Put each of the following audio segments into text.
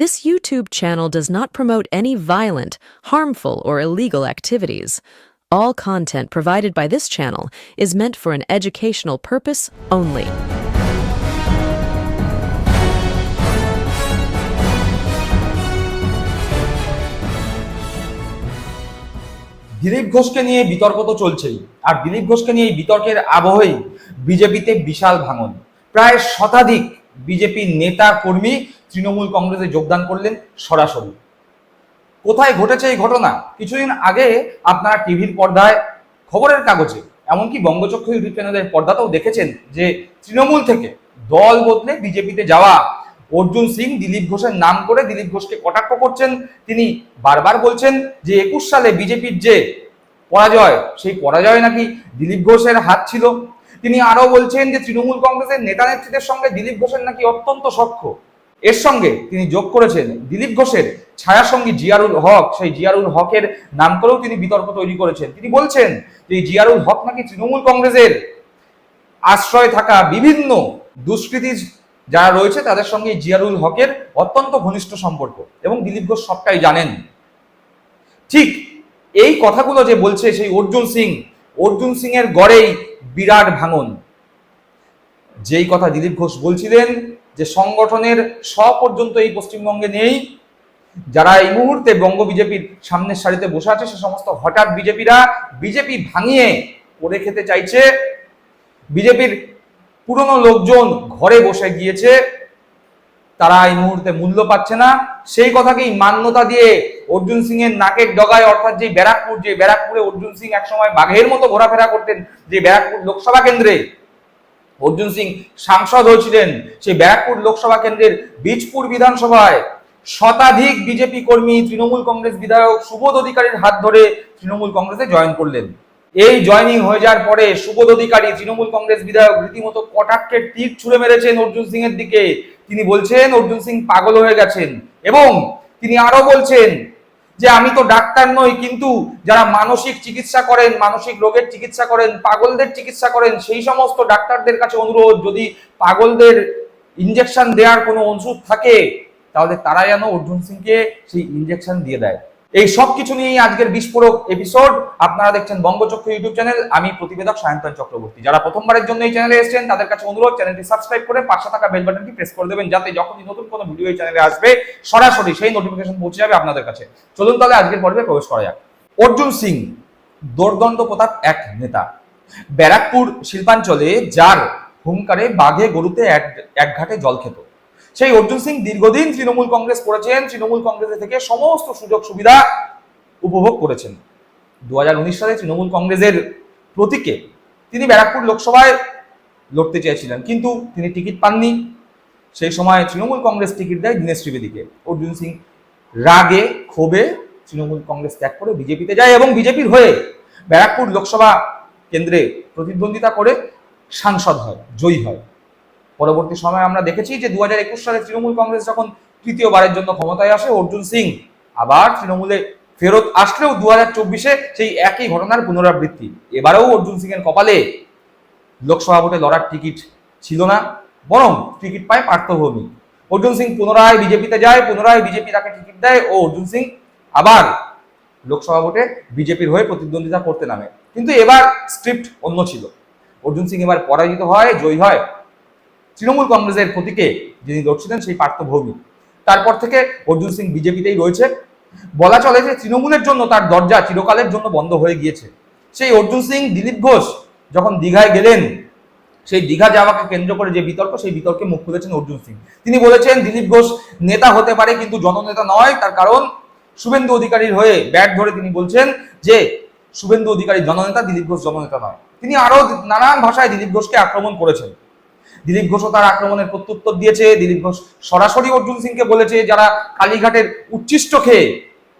This YouTube channel does not promote any violent, harmful, or illegal activities. All content provided by this channel is meant for an educational purpose only. Dilip ঘোষকে নিয়ে বিতর্ক তো চলছেই আর দিলীপ ঘোষকে নিয়ে এই বিতর্কের আবহেই বিজেপিতে বিশাল ভাঙন প্রায় শতাধিক বিজেপি নেতা কর্মী তৃণমূল কংগ্রেসে যোগদান করলেন সরাসরি। কোথায় ঘটেছে এই ঘটনা? কিছুদিন আগে আপনারা টিভির পর্দায় খবরের কাগজে, এমনকি বঙ্গচক্ষু ইউটিউব চ্যানেলের পর্দাতেও দেখেছেন যে তৃণমূল থেকে দল বদলে বিজেপিতে যাওয়া অর্জুন সিং, দিলীপ ঘোষের নাম করে দিলীপ ঘোষকে কটাক্ষ করছেন। তিনি বারবার বলছেন যে একুশ সালে বিজেপির যে পরাজয়, সেই পরাজয় নাকি দিলীপ ঘোষের হাত ছিল। তিনি আরও বলছেন যে তৃণমূল কংগ্রেসের নেতা নেত্রীদের সঙ্গে দিলীপ ঘোষের নাকি অত্যন্ত সখ্য। এর সঙ্গে তিনি যোগ করেছেন দিলীপ ঘোষের ছায়াসঙ্গী জিয়ারুল হক। সেই জিয়ারুল হকের নাম করেও তিনি বিতর্ক তৈরি করেছেন। তিনি বলছেন যে জিয়ারুল হক নাকি তৃণমূল কংগ্রেসের আশ্রয় থাকা বিভিন্ন দুষ্কৃতী যারা রয়েছে, তাদের সঙ্গে জিয়ারুল হকের অত্যন্ত ঘনিষ্ঠ সম্পর্ক এবং দিলীপ ঘোষ সবটাই জানেন। ঠিক এই কথাগুলো যে বলছে সেই অর্জুন সিং অর্জুন সিং এর গড়েই বিরাট ভাঙন। যেই কথা দিলীপ ঘোষ বলছিলেন যে সংগঠনের স পর্যন্ত এই পশ্চিমবঙ্গে নেই, যারা এই মুহূর্তে বঙ্গ বিজেপির সামনের সারিতে বসে আছে, সে সমস্ত হঠাৎ বিজেপিরা বিজেপি ভাঙিয়ে করে খেতে চাইছে। বিজেপির পুরনো লোকজন ঘরে বসে গিয়েছে, তারা এই মুহূর্তে মূল্য পাচ্ছে না। সেই কথাকেই মান্যতা দিয়ে অর্জুন সিং এর নাকের ডগায়, অর্থাৎ যে ব্যারাকপুর, যে ব্যারাকপুরে অর্জুন সিং একসময় বাঘের মতো ঘোরাফেরা করতেন, যে ব্যারাকপুর লোকসভা কেন্দ্রে অর্জুন সিং সাংসদ হয়েছিলেন সেই ব্যারাকপুর লোকসভা কেন্দ্রের বীজপুর বিধানসভায়। শতাধিক বিজেপি কর্মী, তৃণমূল কংগ্রেস বিধায়ক, সুবোধ অধিকারীর হাত ধরে তৃণমূল কংগ্রেসে জয়েন করলেন। এই জয়নিং হয়ে যাওয়ার পরে সুবোধ অধিকারী, তৃণমূল কংগ্রেস বিধায়ক রীতিমতো কটাক্ষের তীর ছুড়ে মেরেছেন অর্জুন সিং এর দিকে। তিনি বলছেন, অর্জুন সিং পাগল হয়ে গেছেন। এবং তিনি আরও বলছেন যে আমি তো ডাক্তার নই, কিন্তু যারা মানসিক চিকিৎসা করেন, মানসিক রোগের চিকিৎসা করেন, পাগলদের চিকিৎসা করেন, সেই সমস্ত ডাক্তারদের কাছে অনুরোধ, যদি পাগলদের ইঞ্জেকশন দেওয়ার কোনো ওষুধ থাকে, তাহলে তারা যেন অর্জুন সিংকে সেই ইঞ্জেকশন দিয়ে দেয়। এই সব কিছু নিয়েই আজকের বিস্ফোরক এপিসোড আপনারা দেখছেন বঙ্গচক্ষু ইউটিউব চ্যানেল। আমি প্রতিবেদক সায়ন্তন চক্রবর্তী। যারা প্রথমবারের জন্য এই চ্যানেলে এসেছেন, তাদের কাছে অনুরোধ, চ্যানেলটি সাবস্ক্রাইব করে পাশে থাকা বেল বাটনটি প্রেস করে দেবেন যাতে যখনই নতুন কোনো ভিডিও এই চ্যানেলে আসবে, সরাসরি সেই নোটিফিকেশন পৌঁছে যাবে আপনাদের কাছে। চলুন তাহলে আজকের পর্বে প্রবেশ করা যাক। অর্জুন সিং, দোর্দণ্ড প্রতাপ এক নেতা। ব্যারাকপুর শিল্পাঞ্চলে যার হুঙ্কারে বাঘে গরুতে এক এক ঘাটে জল খেত। সেই অর্জুন সিং দীর্ঘদিন তৃণমূল কংগ্রেস করেছেন, তৃণমূল কংগ্রেস থেকে সমস্ত সুযোগ সুবিধা উপভোগ করেছেন। দু হাজার উনিশ সালে তৃণমূল কংগ্রেসের প্রতীকে তিনি ব্যারাকপুর লোকসভায় লড়তে চেয়েছিলেন, কিন্তু তিনি টিকিট পাননি। সেই সময় তৃণমূল কংগ্রেস টিকিট দেয় দীনেশ ত্রিবেদীকে। অর্জুন সিং রাগে, ক্ষোভে তৃণমূল কংগ্রেস ত্যাগ করে বিজেপিতে যায় এবং বিজেপির হয়ে ব্যারাকপুর লোকসভা কেন্দ্রে প্রতিদ্বন্দ্বিতা করে সাংসদ হয়, জয়ী হয়। পরবর্তী সময় আমরা দেখেছি যে দু হাজার একুশ সালে তৃণমূল কংগ্রেস যখন তৃতীয়বারের জন্য ক্ষমতায় আসে, অর্জুন সিং আবার তৃণমূলে ফেরত আসলেও দু হাজার চব্বিশে সেই একই ঘটনার পুনরাবৃত্তি। এবারেও অর্জুন সিং এর কপালে লোকসভা ভোটে লড়ার টিকিট ছিল না, বরং টিকিট পায় পার্থভূমি। অর্জুন সিং পুনরায় বিজেপিতে যায়, পুনরায় বিজেপি তাকে টিকিট দেয় ও অর্জুন সিং আবার লোকসভা ভোটে বিজেপির হয়ে প্রতিদ্বন্দ্বিতা করতে নামে। কিন্তু এবার স্ক্রিপ্ট অন্য ছিল। অর্জুন সিং এবার পরাজিত হয়, জয়ী হয় তৃণমূল কংগ্রেসের প্রতীকে যিনি লড়ছিলেন সেই পার্থভৌমিক তারপর থেকে অর্জুন সিং বিজেপিতেই রয়েছে। বলা চলে যে তৃণমূলের জন্য তার দরজা চিরকালের জন্য বন্ধ হয়ে গিয়েছে। সেই অর্জুন সিং, দিলীপ ঘোষ যখন দীঘায় গেলেন, সেই দীঘা যাওয়াকে কেন্দ্র করে যে বিতর্ক, সেই বিতর্কে মুখ খুলেছেন অর্জুন সিং। তিনি বলেছেন, দিলীপ ঘোষ নেতা হতে পারে কিন্তু জননেতা নয়, তার কারণ শুভেন্দু অধিকারীর হয়ে ব্যাট ধরে তিনি বলছেন যে শুভেন্দু অধিকারী জননেতা, দিলীপ ঘোষ জননেতা নয়। তিনি আরও নানান ভাষায় দিলীপ ঘোষকে আক্রমণ করেছেন। দিলীপ ঘোষও তার আক্রমণের প্রত্যুত্তর দিয়েছে। দিলীপ ঘোষ সরাসরি অর্জুন সিংকে বলেছে যারা কালীঘাটের উচ্ছিষ্ট খেয়ে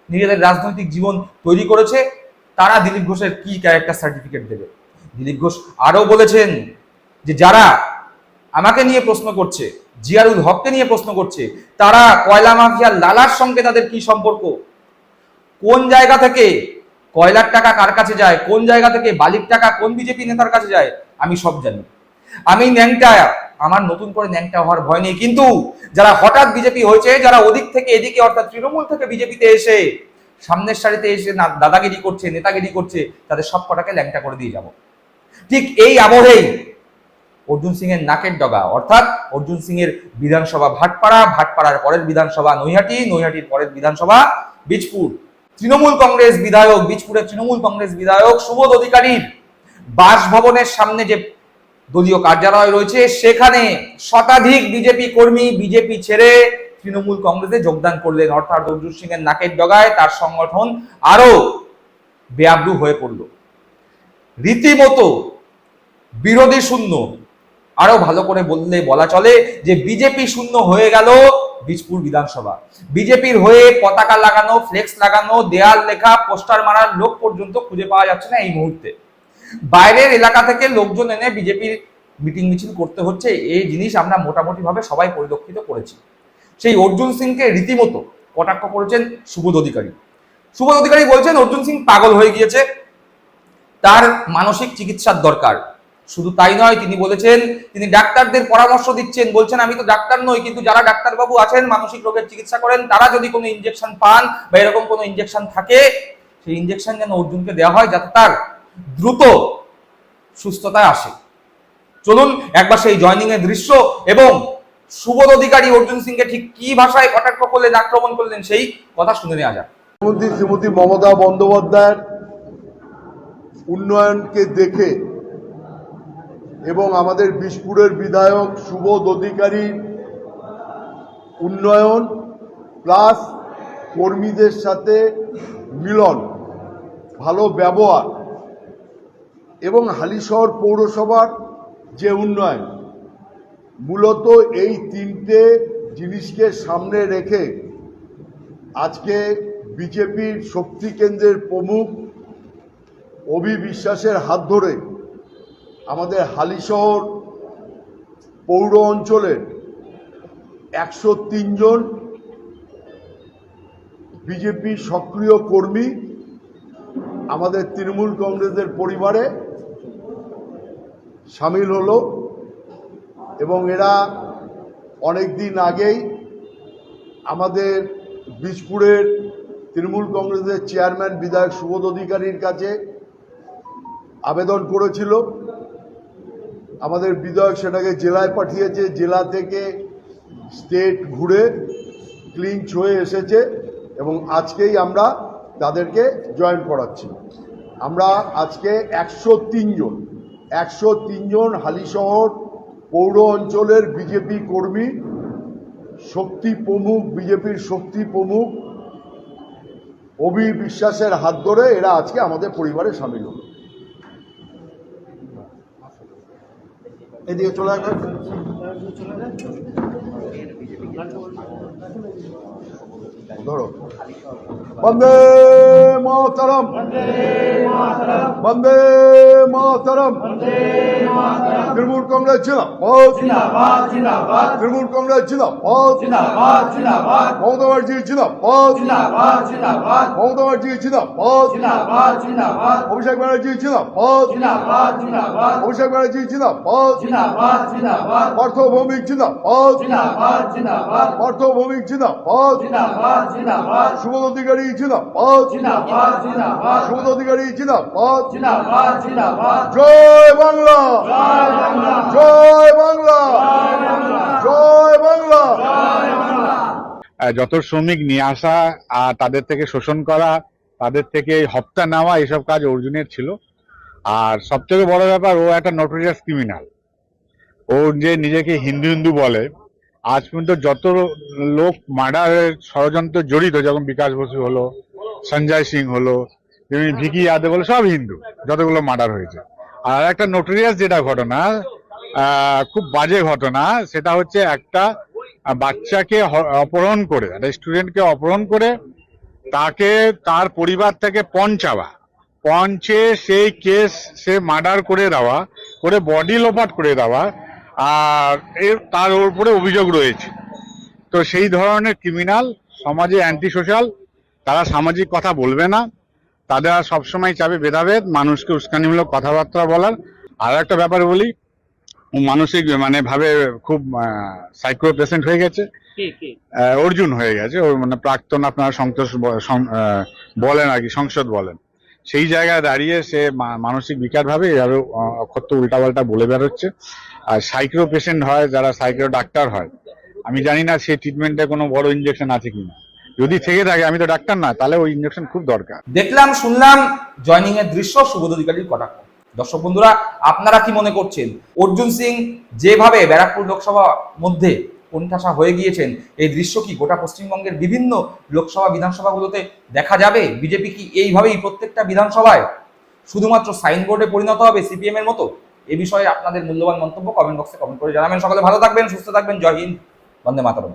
নিজেদের রাজনৈতিক জীবন তৈরি করেছে, তারা দিলীপ ঘোষের কি ক্যারেক্টার সার্টিফিকেট দেবে? দিলীপ ঘোষ আরও বলেছেন যে যারা আমাকে নিয়ে প্রশ্ন করছে, জিয়ারুল হককে নিয়ে প্রশ্ন করছে, তারা কয়লা মাফিয়ার লালার সঙ্গে তাদের কি সম্পর্ক? কোন জায়গা থেকে কয়লার টাকা কার কাছে যায়? কোন জায়গা থেকে বালির টাকা কোন বিজেপি নেতার কাছে যায়? আমি সব জানি। আমি ন্যাংটা, আমার নতুন করে ন্যাংটা হওয়ার ভয় নেই। কিন্তু যারা হঠাৎ বিজেপি হয়েছে, যারা ওদিক থেকে এদিকে, অর্থাৎ তৃণমূল থেকে বিজেপিতে এসে, সামনের সারিতে এসে না, দাদাগিরি করছে, নেতাগিরি করছে, তাদের সব কটাকে ল্যাংটা করে দিয়ে যাব। ঠিক এই আবহেই অর্জুন সিং এর নাকের ডগা, অর্থাৎ অর্জুন সিং এর বিধানসভা ভাটপাড়া, ভাটপাড়ার পরের বিধানসভা নৈহাটি, নৈহাটির পরের বিধানসভা বীজপুর। তৃণমূল কংগ্রেস বিধায়ক, বীজপুরের তৃণমূল কংগ্রেস বিধায়ক সুবোধ অধিকারীর বাসভবনের সামনে যে দলীয় কার্যালয় রয়েছে। সেখানে শতাধিক বিজেপি কর্মী, বিজেপি ছেড়ে তৃণমূল কংগ্রেসে যোগদান করলেন। অর্থাৎ অর্জুন সিং এর নাকের ডগায় তার সংগঠন আরও বেআব্রু হয়ে পড়ল। রীতিমতো বিরোধী শূন্য। আরও ভালো করে বললে বলা চলে যে, বিজেপি শূন্য হয়ে গেল বীজপুর বিধানসভা। বিজেপির হয়ে পতাকা লাগানো, ফ্লেক্স লাগানো, দেয়াল লেখা, পোস্টার মারার লোক পর্যন্ত খুঁজে পাওয়া যাচ্ছে না এই মুহূর্তে। বাইরের এলাকা থেকে লোকজন এনে বিজেপির মিটিং মিছিল করতে হচ্ছে, এই জিনিস আমরা মোটামুটি ভাবে সবাই পরিলক্ষিত করেছি। সেই অর্জুন সিংকে রীতিমতো কটাক্ষ করেছেন সুবোধ অধিকারী। সুবোধ অধিকারী বলছেন, অর্জুন সিং পাগল হয়ে গিয়েছে। তার মানসিক চিকিৎসার দরকার। শুধু তাই নয়, তিনি বলেছেন, তিনি ডাক্তারদের পরামর্শ দিচ্ছেন। বলছেন, আমি তো ডাক্তার নই, কিন্তু যারা ডাক্তারবাবু আছেন, মানসিক রোগের চিকিৎসা করেন, তারা যদি কোনো ইনজেকশন পান বা এরকম কোনো ইনজেকশন থাকে, সেই ইনজেকশন যেন অর্জুনকে দেওয়া হয়, যাতে তার দ্রুত সুস্থতায় আসে। চলুন একবার সেই জয়নিং এর দৃশ্য এবং সুবোধ অধিকারী অর্জুন সিংকে ঠিক কি ভাষায় কটাক্ষ করলেন, আক্রমণ করলেন, সেই কথা শুনে নেওয়া যাক। মুখ্যমন্ত্রী শ্রীমতী মমতা বন্দ্যোপাধ্যায়ের উন্নয়নকে দেখে এবং আমাদের বিষ্পুরের বিধায়ক সুবোধ অধিকারীর উন্নয়ন প্লাস কর্মীদের সাথে মিলন, ভালো ব্যবহার এবং হালিশহর পৌরসভার যে উন্নয়ন, মূলত এই তিনটে জিনিসকে সামনে রেখে আজকে বিজেপির শক্তি কেন্দ্রের প্রমুখ অভি বিশ্বাসের হাত ধরে আমাদের হালিশহর পৌর অঞ্চলের একশো জন বিজেপি সক্রিয় কর্মী আমাদের তৃণমূল কংগ্রেসের পরিবারে সামিল হলো এবং এরা অনেক দিন আগেই আমাদের বীজপুরের তৃণমূল কংগ্রেসের চেয়ারম্যান বিধায়ক সুবোধ অধিকারীর কাছে আবেদন করেছিল। আমাদের বিধায়ক সেটাকে জেলায় পাঠিয়েছে, জেলা থেকে স্টেট ঘুরে ক্লিঞ্চ হয়ে এসেছে এবং আজকেই আমরা তাদেরকে জয়েন করাচ্ছি। আমরা আজকে একশো জন। একশো জন হালিশহর পৌর অঞ্চলের বিজেপি কর্মী শক্তি প্রমুখ বিজেপির শক্তি প্রমুখ অভি বিশ্বাসের হাত ধরে এরা আজকে আমাদের পরিবারে সামিল হল। এদিকে চলে उधर वंदे मातरम वंदे मातरम तृणमूल कांग्रेस जिंदाबाद तृणमूल कांग्रेस जिंदाबाद ममता बनर्जी जिंदाबाद ममता बनर्जी जिंदाबाद अभिषेक बनर्जी जिंदाबाद अभिषेक बनर्जी जिंदाबाद पार्थ भौमिक जिंदाबाद पार्थ भौमिक जिंदाबाद সুবোধ অধিকারী জিন্দাবাদ। সুবোধ অধিকারী জিন্দাবাদ। জয় বাংলা। জয় বাংলা। জয় বাংলা। যত শ্রমিক নিয়ে আসা আর তাদের থেকে শোষণ করা তাদের থেকে হপ্তা নেওয়া এসব কাজ অর্জুনের ছিল। আর সবথেকে বড় ব্যাপার ও একটা নটোরিয়াস ক্রিমিনাল ও যে নিজেকে হিন্দু হিন্দু বলে আজ পর্যন্ত যত লোক মার্ডারের ষড়যন্ত্র জড়িত যখন বিকাশ বসু হলো, সঞ্জয় সিং হলো, যেমনি ভিকি যাদব হলো, সব হিন্দু, যতগুলো মার্ডার হয়েছে। আর একটা নোটোরিয়াস যেটা ঘটনা খুব বাজে ঘটনা, সেটা হচ্ছে একটা বাচ্চাকে অপহরণ করে, একটা স্টুডেন্টকে অপহরণ করে তাকে তার পরিবার থেকে পণ চাওয়া পঞ্চে সেই কেস সে মার্ডার করে দেওয়া, করে বডি লোপাট করে দেওয়া আর এর তার উপরে অভিযোগ রয়েছে। তো সেই ধরনের ক্রিমিনাল সমাজে অ্যান্টি সোশ্যাল তারা সামাজিক কথা বলবে না। তারা সবসময় চাবে ভেদাভেদ মানুষকে উস্কানিমূলক কথাবার্তা বলার। আর একটা ব্যাপার বলি মানসিক মানে ভাবে খুব সাইকো পেশেন্ট হয়ে গেছে। অর্জুন হয়ে গেছে। ওর মানে প্রাক্তন আপনার সন্তোষ বলেন আর কি সংসদ বলেন। সেই জায়গায় দাঁড়িয়ে সে মানসিক বিকার ভাবে এভাবে অক্ষত উল্টাপাল্টা বলে বেরোচ্ছে। আর সাইক্রো পেশেন্ট হয়, যারা সাইক্রো ডাক্তার হয়। আমি জানি না সেই ট্রিটমেন্টে কোনো বড় ইনজেকশন আছে কিনা। যদি থেকে থাকে, আমি তো ডাক্তার না, তাহলে ওই ইনজেকশন খুব দরকার। দেখলাম, শুনলাম জয়নিং এর দৃশ্য সুবোধ অধিকারীর কটাক্ষ। দর্শক বন্ধুরা, আপনারা কি মনে করছেন? অর্জুন সিং যেভাবে ব্যারাকপুর লোকসভা মধ্যে কোণঠাসা হয়ে গিয়েছেন, এই দৃশ্য কি গোটা পশ্চিমবঙ্গের বিভিন্ন লোকসভা, বিধানসভাগুলোতে দেখা যাবে? বিজেপি কি এইভাবেই প্রত্যেকটা বিধানসভায়? শুধুমাত্র সাইনবোর্ডে পরিণত হবে সিপিএম এর মতো? এ বিষয়ে আপনাদের মূল্যবান মন্তব্য কমেন্ট বক্সে কমেন্ট করে জানাবেন। সকলে ভালো থাকবেন, সুস্থ থাকবেন। জয় হিন্দ, বন্দে মাতরম।